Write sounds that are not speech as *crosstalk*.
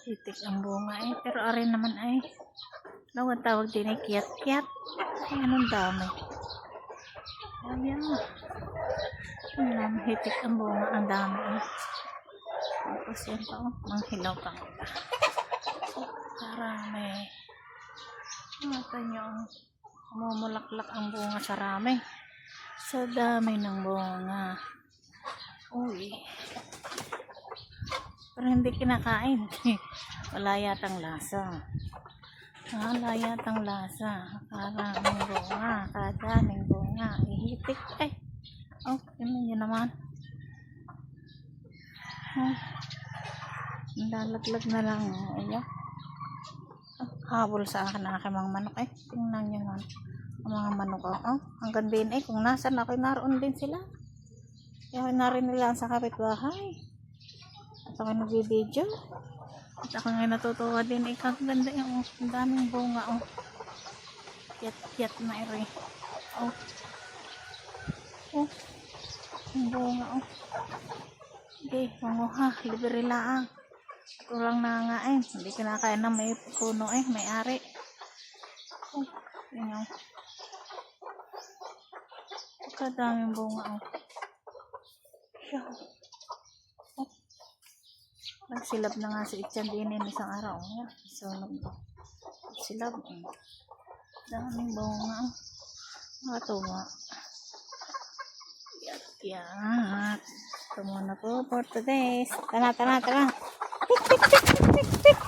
Hitik ang bunga eh. Pero arin naman ay. Ano ang tawag din ay kiyat-kiyat. Ay, anong dami. Sabi yan. Ang dami. Hitik ang bunga. Ang dami eh. Tapos yan pa oh. Manghilaw pa. Karami. Mata nyo. oh. Mumulaklak ang bunga sa rami. Sa dami ng bunga. Uy. Pero hindi kinakain. *laughs* Wala yatang lasa. Wala yatang lasa. Karaming bunga. Kadaming bunga. Ihitik eh. Oh, yun yun naman. Oh. Lalaglag na lang. oh. Ayan. Ah, habol sa akin ang aking mga manok eh. Tingnan nyo naman. Ang mga manok ko. Oh, hanggang din eh. Kung nasan ako, naroon din sila. Kaya narin nila sa kapitbahay. At ako nagbibideo. At ako ngayon natutuwa din. Eh, ang ganda yung daming bunga. Oh. Kiyat-kiyat na ere. Oh. Oh. Ang bunga. Oh. Okay, manguha. Libre lang. Kulang na nga eh. Hindi kinakain na may puno eh. May ari. Oh. Yun yung. Pagkadaming bunga. Oh. Siya. Oh. Nagsilab na nga si Itchan din yung isang araw. Oh. Sunog ko. Silab. Eh. Daming bunga. oh. Matuwa. Yat, yat. Ito muna po for today. Tara, tara, tara. Tik, tik. Tik, tik, tik.